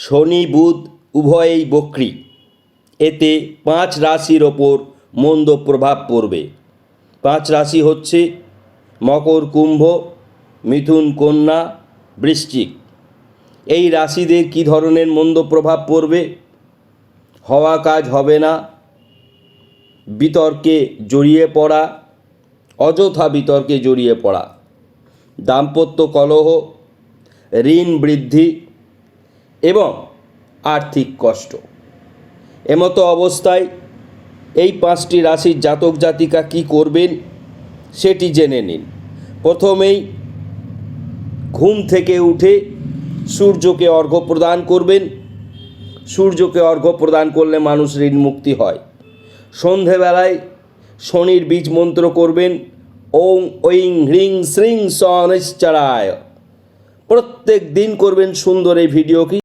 শনি, বুধ উভয়েই বক্রি। এতে পাঁচ রাশির ওপর মন্দ প্রভাব পড়বে। পাঁচ রাশি হচ্ছে মকর, কুম্ভ, মিথুন, কন্যা, বৃশ্চিক। এই রাশিদের কী ধরনের মন্দ প্রভাব পড়বে? হওয়া কাজ হবে না। বিতর্কে জড়িয়ে পড়া, অযথা বিতর্কে জড়িয়ে পড়া। দাম্পত্য কলহ, ঋণ বৃদ্ধি এবং আর্থিক কষ্ট। এমতো অবস্থায় এই পাঁচটি রাশির জাতক জাতিকা কি করবেন সেটি জেনে নিন। প্রথমেই ঘুম থেকে উঠে সূর্যকে অর্ঘ্য প্রদান করবেন। সূর্যকে অর্ঘ্য প্রদান করলে মানুষ ঋণ মুক্তি হয়। সন্ধেবেলায় শনির বীজ মন্ত্র করবেন। ওং ঐং হ্রিং শ্রিং সনিশ্চরায় প্রত্যেক দিন করবেন সুন্দর এই ভিডিওটি।